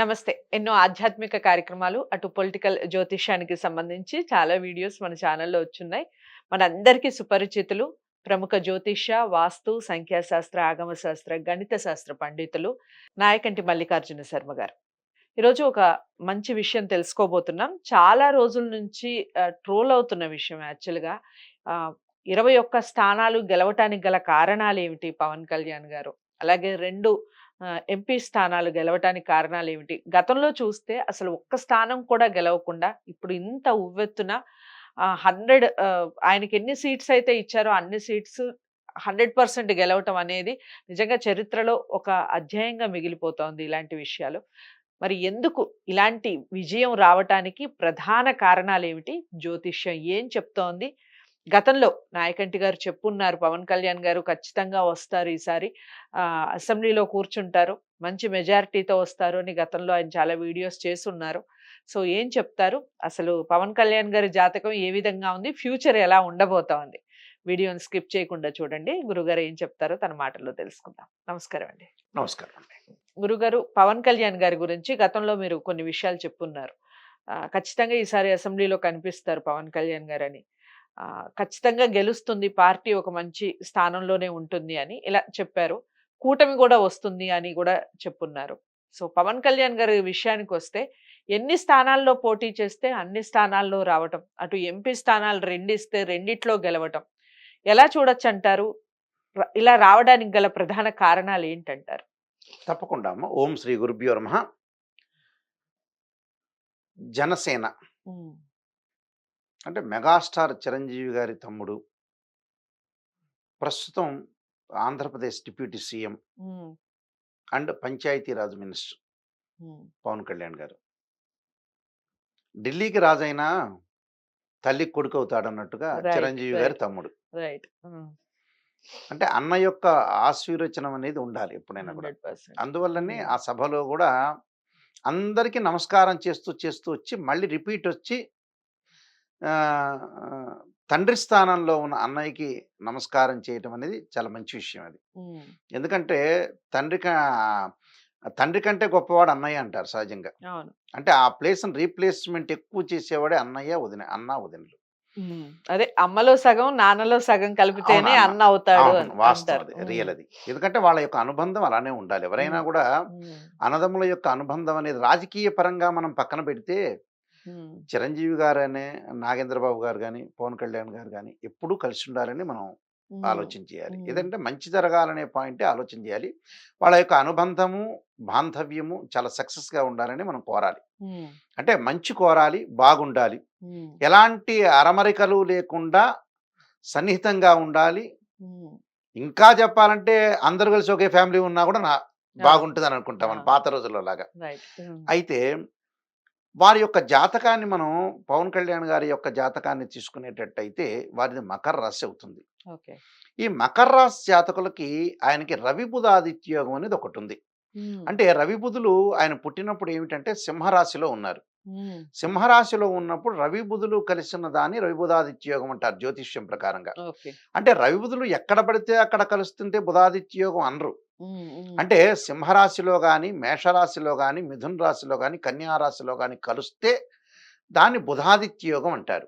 నమస్తే. ఎన్నో ఆధ్యాత్మిక కార్యక్రమాలు అటు పొలిటికల్ జ్యోతిష్యానికి సంబంధించి చాలా వీడియోస్ మన ఛానల్లో వచ్చున్నాయి. మనందరికీ సుపరిచితులు ప్రముఖ జ్యోతిష్య వాస్తు సంఖ్యాశాస్త్ర ఆగమ శాస్త్ర గణిత శాస్త్ర పండితులు నాయకంటి మల్లికార్జున శర్మ గారు. ఈరోజు ఒక మంచి విషయం తెలుసుకోబోతున్నాం. చాలా రోజుల నుంచి ట్రోల్ అవుతున్న విషయం యాక్చువల్గా. ఇరవై ఒక్క స్థానాలు గెలవటానికి గల కారణాలు ఏమిటి? పవన్ కళ్యాణ్ గారు. అలాగే రెండు ఎంపీ స్థానాలు గెలవటానికి కారణాలు ఏమిటి గతంలో చూస్తే అసలు ఒక్క స్థానం కూడా గెలవకుండా ఇప్పుడు ఇంత ఉవ్వెత్తున హండ్రెడ్ ఆయనకి ఎన్ని సీట్స్ అయితే ఇచ్చారో అన్ని సీట్స్ హండ్రెడ్ పర్సెంట్ గెలవటం అనేది నిజంగా చరిత్రలో ఒక అధ్యాయంగా మిగిలిపోతోంది ఇలాంటి విషయాలు. మరి ఎందుకు ఇలాంటి విజయం రావటానికి ప్రధాన కారణాలు ఏమిటి జ్యోతిష్యం ఏం చెప్తోంది? గతంలో నాయకంటి గారు చెప్పున్నారు పవన్ కళ్యాణ్ గారు ఖచ్చితంగా వస్తారు ఈసారి. అసెంబ్లీలో కూర్చుంటారు మంచి మెజారిటీతో వస్తారు అని గతంలో ఆయన చాలా వీడియోస్ చేస్తున్నారు సో ఏం చెప్తారు? అసలు పవన్ కళ్యాణ్ గారి జాతకం ఏ విధంగా ఉంది? ఫ్యూచర్ ఎలా ఉండబోతా ఉంది వీడియోని స్కిప్ చేయకుండా చూడండి. గురుగారు ఏం చెప్తారో తన మాటల్లో తెలుసుకుందాం. నమస్కారం అండి. నమస్కారం అండి. గురుగారు పవన్ కళ్యాణ్ గారి గురించి గతంలో మీరు కొన్ని విషయాలు చెప్పున్నారు. ఖచ్చితంగా ఈసారి అసెంబ్లీలో కనిపిస్తారు పవన్ కళ్యాణ్ గారు అని ఖచ్చితంగా గెలుస్తుంది పార్టీ ఒక మంచి స్థానంలోనే ఉంటుంది అని ఇలా చెప్పారు. కూటమి కూడా వస్తుంది అని కూడా చెప్పున్నారు. సో పవన్ కళ్యాణ్ గారి విషయానికి వస్తే ఎన్ని స్థానాల్లో పోటీ చేస్తే అన్ని స్థానాల్లో రావటం అటు ఎంపీ స్థానాలు రెండిస్తే రెండిట్లో గెలవటం ఎలా చూడొచ్చు అంటారు ఇలా రావడానికి గల ప్రధాన కారణాలు ఏంటంటారు? తప్పకుండా అమ్మ. ఓం శ్రీ గురుభ్యో నమ. జనసేన. అంటే మెగాస్టార్ చిరంజీవి గారి తమ్ముడు. ప్రస్తుతం Andhra Pradesh deputy CM. And Panchayati Raj minister. Pawan Kalyan గారు. ఢిల్లీకి రాజైనా తల్లి కొడుకు అవుతాడు అన్నట్టుగా చిరంజీవి గారి తమ్ముడు. రైట్. అంటే అన్న యొక్క ఆశీర్వచనం అనేది ఉండాలి ఎప్పుడైనా కూడా. అందువల్లనే ఆ సభలో కూడా అందరికీ నమస్కారం చేస్తూ చేస్తూ వచ్చి మళ్ళీ రిపీట్ వచ్చి తండ్రి స్థానంలో ఉన్న అన్నయ్యకి నమస్కారం చేయటం అనేది చాలా మంచి విషయం అది. ఎందుకంటే తండ్రి తండ్రి కంటే గొప్పవాడు అన్నయ్య అంటారు సహజంగా. అంటే ఆ ప్లేస్ రీప్లేస్మెంట్ ఎక్కువ చేసేవాడే అన్నయ్య వదిన అన్న వదినలు. అదే అమ్మలో సగం నాన్నలో సగం కలిపితేనే అన్న అవుతాడు వాస్తవం రియల్ అది. ఎందుకంటే వాళ్ళ యొక్క అనుబంధం అలానే ఉండాలి. ఎవరైనా కూడా అన్నదమ్ముల యొక్క అనుబంధం అనేది రాజకీయ పరంగా మనం పక్కన పెడితే చిరంజీవి గారు అనే నాగేంద్రబాబు గారు కానీ పవన్ కళ్యాణ్ గారు కానీ ఎప్పుడూ కలిసి ఉండాలని మనం ఆలోచన చేయాలి. ఏదంటే మంచి జరగాలనే పాయింటే ఆలోచన చేయాలి. వాళ్ళ యొక్క అనుబంధము బాంధవ్యము చాలా సక్సెస్గా ఉండాలని మనం కోరాలి. అంటే మంచి కోరాలి బాగుండాలి. ఎలాంటి అరమరికలు లేకుండా సన్నిహితంగా ఉండాలి. ఇంకా చెప్పాలంటే అందరు కలిసి ఒకే ఫ్యామిలీ ఉన్నా కూడా నా బాగుంటుంది అని అనుకుంటాం మన పాత రోజుల్లో లాగా. అయితే వారి యొక్క జాతకాన్ని మనం పవన్ కళ్యాణ్ గారి యొక్క జాతకాన్ని తీసుకునేటట్టయితే వారిది మకర రాశి అవుతుంది. ఈ మకర రాశి జాతకులకి ఆయనకి రవి బుధాదిత్యోగం అనేది ఒకటి ఉంది అంటే రవి బుధులు ఆయన పుట్టినప్పుడు ఏమిటంటే సింహరాశిలో ఉన్నారు. సింహరాశిలో ఉన్నప్పుడు రవి బుధులు కలిసిన దాన్ని రవి అంటారు జ్యోతిష్యం ప్రకారంగా. అంటే రవి బుధులు ఎక్కడ పడితే అక్కడ కలుస్తుంటే బుధాదిత్యోగం అనరు. అంటే సింహరాశిలో కానీ మేషరాశిలో కానీ మిథున్ రాశిలో కానీ కన్యారాశిలో కానీ కలిస్తే దాన్ని బుధాదిత్య యోగం అంటారు.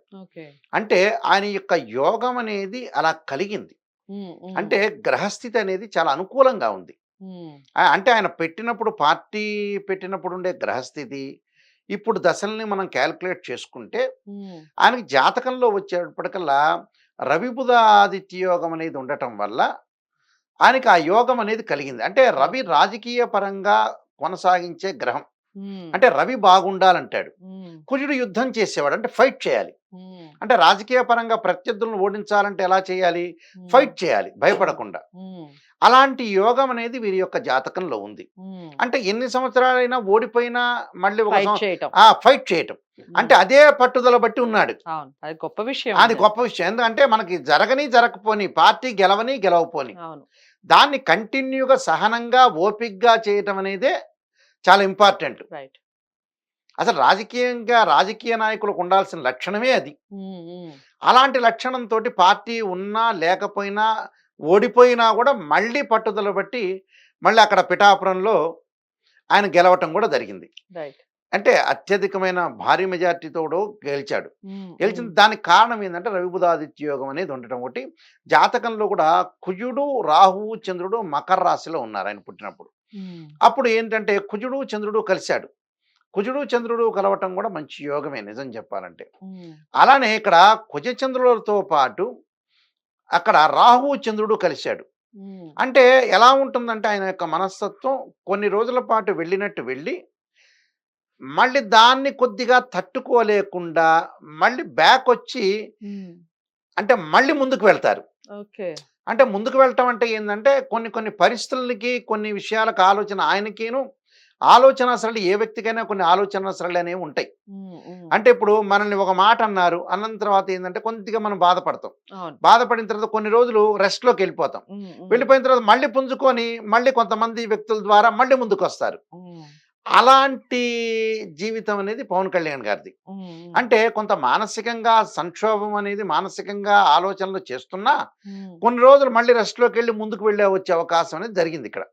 అంటే ఆయన యొక్క యోగం అనేది అలా కలిగింది. అంటే గ్రహస్థితి అనేది చాలా అనుకూలంగా ఉంది. అంటే ఆయన పెట్టినప్పుడు పార్టీ పెట్టినప్పుడు ఉండే గ్రహస్థితి ఇప్పుడు దశల్ని మనం క్యాల్కులేట్ చేసుకుంటే ఆయనకి జాతకంలో వచ్చేటప్పటికల్లా రవి బుధ ఆదిత్య యోగం అనేది ఉండటం వల్ల ఆయనకి ఆ యోగం అనేది కలిగింది. అంటే రవి రాజకీయ పరంగా కొనసాగించే గ్రహం. అంటే రవి బాగుండాలంటాడు. కుజుడు యుద్ధం చేసేవాడు. అంటే ఫైట్ చేయాలి. అంటే రాజకీయ పరంగా ప్రత్యర్థులను ఓడించాలంటే ఎలా చేయాలి? ఫైట్ చేయాలి భయపడకుండా. అలాంటి యోగం అనేది వీరి యొక్క జాతకంలో ఉంది. అంటే ఎన్ని సంవత్సరాలైనా ఓడిపోయినా మళ్ళీ ఒక ఫైట్ చేయటం. అంటే అదే పట్టుదల బట్టి ఉన్నాడు. అది గొప్ప విషయం అది గొప్ప విషయం. ఎందుకంటే మనకి జరగని జరగపోని పార్టీ గెలవని గెలవపోని దాన్ని కంటిన్యూగా సహనంగా ఓపిక్గా చేయటం అనేదే చాలా ఇంపార్టెంట్. అసలు రాజకీయంగా రాజకీయ నాయకులకు ఉండాల్సిన లక్షణమే అది. అలాంటి లక్షణంతో పార్టీ ఉన్నా లేకపోయినా ఓడిపోయినా కూడా మళ్ళీ పట్టుదల బట్టి మళ్ళీ అక్కడ పిఠాపురంలో ఆయన గెలవటం కూడా జరిగింది. రైట్. అంటే అత్యధికమైన భారీ మెజార్టీతో గెలిచాడు. గెలిచిన దానికి కారణం ఏంటంటే రవిబుధాదిత్య యోగం అనేది ఉండటం. ఒకటి జాతకంలో కూడా కుజుడు రాహువు చంద్రుడు మకర రాశిలో ఉన్నారు ఆయన పుట్టినప్పుడు. అప్పుడు ఏంటంటే కుజుడు చంద్రుడు కలిశాడు. కుజుడు చంద్రుడు కలవటం కూడా మంచి యోగమే నిజం చెప్పాలంటే. అలానే ఇక్కడ కుజ చంద్రులతో పాటు అక్కడ రాహువు చంద్రుడు కలిశాడు. అంటే ఎలా ఉంటుందంటే ఆయన యొక్క మనస్తత్వం కొన్ని రోజుల పాటు వెళ్ళినట్టు వెళ్ళి మళ్ళీ దాన్ని కొద్దిగా తట్టుకోలేకుండా మళ్ళీ బ్యాక్ వచ్చి అంటే మళ్ళీ ముందుకు వెళ్తారు. అంటే ముందుకు వెళ్ళటం అంటే ఏంటంటే కొన్ని కొన్ని పరిస్థితులకి కొన్ని విషయాలకు ఆలోచన ఆయనకేను ఆలోచన సరళి ఏ వ్యక్తికైనా కొన్ని ఆలోచన సరళి అనేవి ఉంటాయి. అంటే ఇప్పుడు మనల్ని ఒక మాట అన్నారు అన్న తర్వాత ఏంటంటే కొద్దిగా మనం బాధపడతాం. బాధపడిన తర్వాత కొన్ని రోజులు రెస్ట్లోకి వెళ్ళిపోతాం. వెళ్ళిపోయిన తర్వాత మళ్ళీ పుంజుకొని మళ్ళీ కొంతమంది వ్యక్తుల ద్వారా మళ్ళీ ముందుకు వస్తారు అలాంటి జీవితం అనేది పవన్ కళ్యాణ్ గారిది. అంటే కొంత మానసికంగా సంక్షోభం అనేది మానసికంగా ఆలోచనలు చేస్తున్నా కొన్ని రోజులు మళ్ళీ రెస్ట్లోకి వెళ్ళి ముందుకు వెళ్ళే వచ్చే అవకాశం అనేది జరిగింది ఇక్కడ.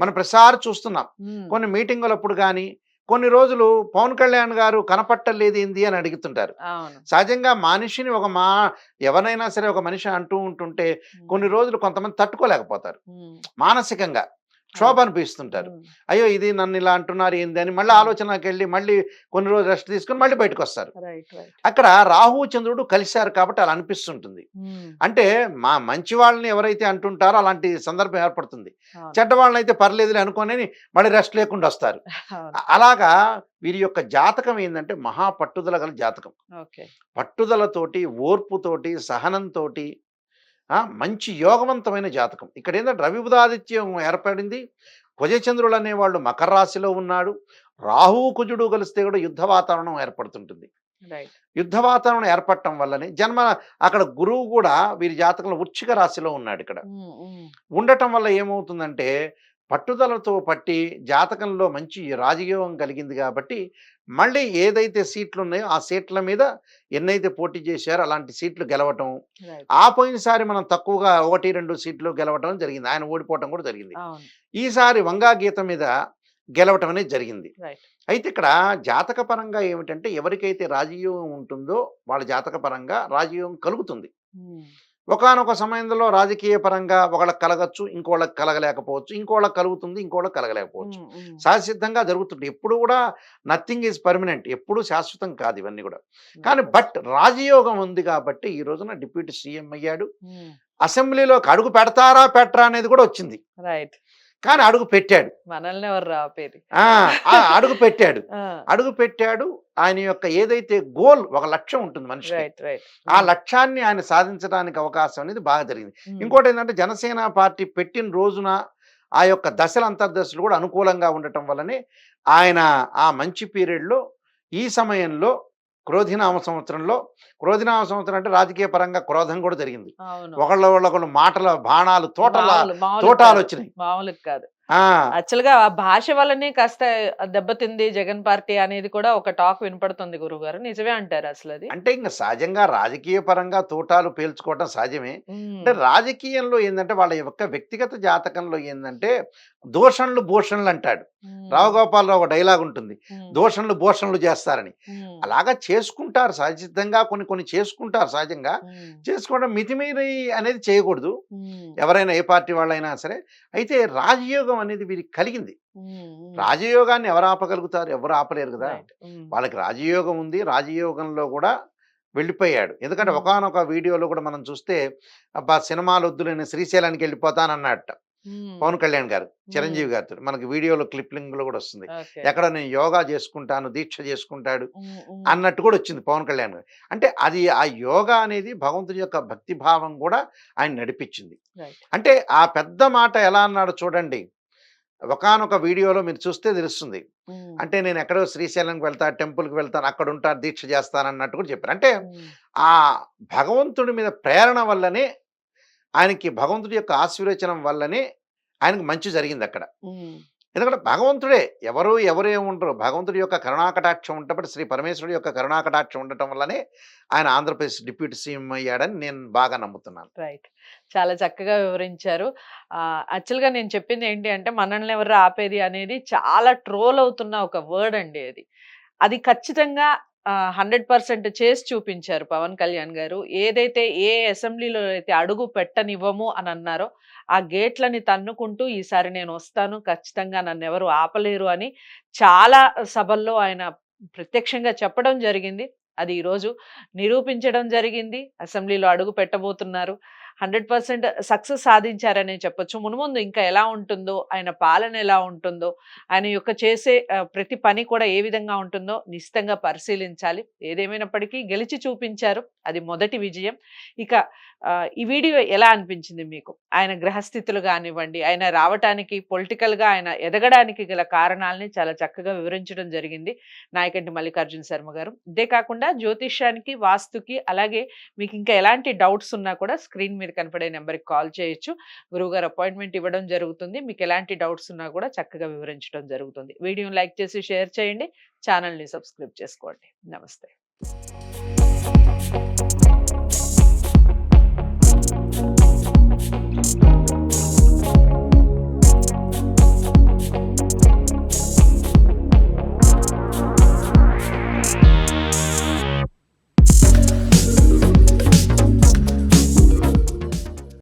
మనం ప్రతిసారి చూస్తున్నాం. కొన్ని మీటింగులప్పుడు కానీ కొన్ని రోజులు పవన్ కళ్యాణ్ గారు కనపట్టలేదు ఏంది అని అడుగుతుంటారు. సహజంగా మనిషిని ఒక మా ఎవరైనా సరే ఒక మనిషి అంటూ ఉంటుంటే కొన్ని రోజులు కొంతమంది తట్టుకోలేకపోతారు. మానసికంగా. క్షోభ అనిపిస్తుంటారు. అయ్యో ఇది నన్ను ఇలా అంటున్నారు ఏంది అని మళ్ళీ ఆలోచనకి వెళ్ళి మళ్ళీ కొన్ని రోజులు రెస్ట్ తీసుకొని మళ్ళీ బయటకు వస్తారు అక్కడ రాహు చంద్రుడు కలిశారు కాబట్టి అలా అనిపిస్తుంటుంది. అంటే మా మంచి వాళ్ళని ఎవరైతే అంటుంటారో అలాంటి సందర్భం ఏర్పడుతుంది. చెడ్డ వాళ్ళని అయితే పర్లేదులే అనుకొని మళ్ళీ రెస్ట్ లేకుండా వస్తారు. అలాగా వీరి యొక్క జాతకం ఏంటంటే మహా పట్టుదల గల జాతకం. పట్టుదలతోటి ఓర్పుతోటి సహనంతోటి ఆ, మంచి యోగవంతమైన జాతకం. ఇక్కడ ఏంటంటే రవి బుధాదిత్యం ఏర్పడింది. కుజచంద్రులు అనేవాళ్ళు మకర రాశిలో ఉన్నాడు. రాహువు కుజుడు కలిస్తే కూడా యుద్ధ వాతావరణం ఏర్పడుతుంటుంది. యుద్ధ వాతావరణం ఏర్పడటం వల్లనే జన్మ అక్కడ గురువు కూడా వీరి జాతకంలో వృచ్చిక రాశిలో ఉన్నాడు ఇక్కడ. ఉండటం వల్ల ఏమవుతుందంటే పట్టుదలతో పట్టి జాతకంలో మంచి రాజయోగం కలిగింది కాబట్టి మళ్ళీ ఏదైతే సీట్లు ఉన్నాయో ఆ సీట్ల మీద ఎన్నైతే పోటీ చేశారో అలాంటి సీట్లు గెలవటం ఆ పోయినసారి మనం తక్కువగా ఒకటి రెండు సీట్లు గెలవటం జరిగింది. ఆయన ఓడిపోవటం కూడా జరిగింది. ఈసారి వంగా గీత మీద గెలవటం అనేది జరిగింది. అయితే ఇక్కడ జాతక పరంగా ఏమిటంటే ఎవరికైతే రాజయోగం ఉంటుందో వాళ్ళ జాతక పరంగా రాజయోగం కలుగుతుంది. ఒకానొక సమయంలో రాజకీయ పరంగా ఒకళ్ళకి కలగచ్చు ఇంకోళ్ళకి కలగలేకపోవచ్చు ఇంకోళ్ళకి కలుగుతుంది ఇంకోళ్ళకి కలగలేకపోవచ్చు. సహసిద్ధంగా జరుగుతుంది ఎప్పుడు కూడా నథింగ్ ఈజ్ పర్మనెంట్ ఎప్పుడు శాశ్వతం కాదు ఇవన్నీ కూడా. కానీ. బట్ రాజయోగం ఉంది కాబట్టి ఈ రోజున డిప్యూటీ సీఎం అయ్యాడు. అసెంబ్లీలోకి అడుగు పెడతారా పెట్టరా అనేది కూడా వచ్చింది. రైట్. కానీ అడుగు పెట్టాడు. మనల్ని ఎవరు అడుగు పెట్టాడు. అడుగు పెట్టాడు. ఆయన యొక్క ఏదైతే గోల్ ఒక లక్ష్యం ఉంటుంది రైట్ ఆ లక్ష్యాన్ని ఆయన సాధించడానికి అవకాశం అనేది బాగా జరిగింది. ఉమ్, ఇంకోటి ఏంటంటే జనసేన పార్టీ పెట్టిన రోజున ఆ యొక్క దశల అంతర్దశలు కూడా అనుకూలంగా ఉండటం వల్లనే ఆయన ఆ మంచి పీరియడ్లో ఈ సమయంలో క్రోధినామ సంవత్సరంలో క్రోధినామ సంవత్సరం అంటే రాజకీయ పరంగా క్రోధం కూడా జరిగింది. ఒకళ్ళ ఒకళ్ళు మాటల బాణాలు తోటల మామూలు- మామూలు తోటాలు. వచ్చినాయి. మామూలుగా కాదు. యాక్చువల్గా ఆ భాష వల్లనే కాస్త దెబ్బతింది జగన్ పార్టీ అనేది కూడా ఒక టాక్ వినపడుతుంది గురువు గారు నిజమే అంటారు అసలు అది. అంటే ఇంకా సహజంగా రాజకీయ పరంగా తోటాలు పేల్చుకోవటం సహజమే. అంటే రాజకీయంలో ఏంటంటే వాళ్ళ యొక్క వ్యక్తిగత జాతకంలో ఏంటంటే దూషణలు భూషణలు అంటాడు. ఉమ్, రావు గోపాలరావు ఒక డైలాగ్ ఉంటుంది. దూషణలు భూషణలు చేస్తారని. అలాగా చేసుకుంటారు సహజంగా కొన్ని కొన్ని చేసుకుంటారు సహజంగా. చేసుకోవడం మితిమీరి అనేది చేయకూడదు. ఎవరైనా ఏ పార్టీ వాళ్ళైనా సరే. అయితే రాజయోగం అనేది వీరికి కలిగింది. రాజయోగాన్ని ఎవరు ఆపగలుగుతారు? ఎవరు ఆపలేరు కదా! వాళ్ళకి రాజయోగం ఉంది. రాజయోగంలో కూడా వెళ్ళిపోయాడు. ఎందుకంటే. ఒకానొక వీడియోలో కూడా మనం చూస్తే అబ్బా! సినిమాలు వద్దు నేను శ్రీశైలానికి వెళ్ళిపోతానన్నట్ట పవన్ కళ్యాణ్ గారు చిరంజీవి గారితో మనకి వీడియోలో క్లిప్లింగ్లో కూడా వస్తుంది. ఎక్కడ నేను యోగా చేసుకుంటాను దీక్ష చేసుకుంటాడు అన్నట్టు కూడా వచ్చింది పవన్ కళ్యాణ్ గారు. అంటే అది ఆ యోగా అనేది భగవంతుడి యొక్క భక్తి భావం కూడా ఆయన నడిపించింది. అంటే ఆ పెద్ద మాట ఎలా అన్నాడు చూడండి. ఒకానొక వీడియోలో మీరు చూస్తే తెలుస్తుంది. అంటే నేను ఎక్కడో శ్రీశైలంకి వెళ్తా టెంపుల్కి వెళ్తాను అక్కడ ఉంటా దీక్ష చేస్తాను అన్నట్టు కూడా చెప్పారు. అంటే ఆ భగవంతుడి మీద ప్రేరణ వల్లనే ఆయనకి భగవంతుడి యొక్క ఆశీర్వచనం వల్లనే ఆయనకి మంచి జరిగింది అక్కడ. ఎందుకంటే భగవంతుడే ఎవరు ఎవరు ఉండరు. భగవంతుడి యొక్క కరుణాకటాక్షం ఉంటప్పుడు శ్రీ పరమేశ్వరుడి యొక్క కరుణాకటాక్షం ఉండటం వల్లనే ఆయన ఆంధ్రప్రదేశ్ డిప్యూటీ సీఎం అయ్యాడని నేను బాగా నమ్ముతున్నాను. రైట్. చాలా చక్కగా వివరించారు. యాక్చువల్గా నేను చెప్పింది ఏంటి అంటే మనల్ని ఎవరు ఆపేది అనేది చాలా ట్రోల్ అవుతున్న ఒక వర్డ్ అండి అది. అది ఖచ్చితంగా హండ్రెడ్ పర్సెంట్ చేసి చూపించారు పవన్ కళ్యాణ్ గారు. ఏదైతే ఏ అసెంబ్లీలో అయితే అడుగు పెట్టనివ్వము అని అన్నారో ఆ గేట్లని తన్నుకుంటూ ఈసారి నేను వస్తాను ఖచ్చితంగా నన్ను ఎవరు ఆపలేరు అని చాలా సభల్లో ఆయన ప్రత్యక్షంగా చెప్పడం జరిగింది. అది ఈరోజు నిరూపించడం జరిగింది. అసెంబ్లీలో అడుగు పెట్టబోతున్నారు. హండ్రెడ్ పర్సెంట్ సక్సెస్ సాధించారనే చెప్పొచ్చు. మునుముందు ఇంకా ఎలా ఉంటుందో ఆయన పాలన ఎలా ఉంటుందో ఆయన యొక్క చేసే ప్రతి పని కూడా ఏ విధంగా ఉంటుందో నిశ్చితంగా పరిశీలించాలి. ఏదేమైనప్పటికీ గెలిచి చూపించారు. అది మొదటి విజయం. ఇక ఈ వీడియో ఎలా అనిపించింది మీకు? ఆయన గ్రహస్థితులు కానివ్వండి ఆయన రావటానికి పొలిటికల్గా ఆయన ఎదగడానికి గల కారణాలని చాలా చక్కగా వివరించడం జరిగింది. నాయకంటి మల్లికార్జున శర్మ గారు. ఇదే కాకుండా జ్యోతిష్యానికి వాస్తుకి అలాగే మీకు ఇంకా ఎలాంటి డౌట్స్ ఉన్నా కూడా స్క్రీన్ మీద మీద కనపడే నెంబర్కి కాల్ చేయొచ్చు. గురువుగారు అపాయింట్మెంట్ ఇవ్వడం జరుగుతుంది. మీకు ఎలాంటి డౌట్స్ ఉన్నా కూడా చక్కగా వివరించడం జరుగుతుంది. వీడియోని లైక్ చేసి షేర్ చేయండి. ఛానల్ని సబ్స్క్రైబ్ చేసుకోండి. నమస్తే.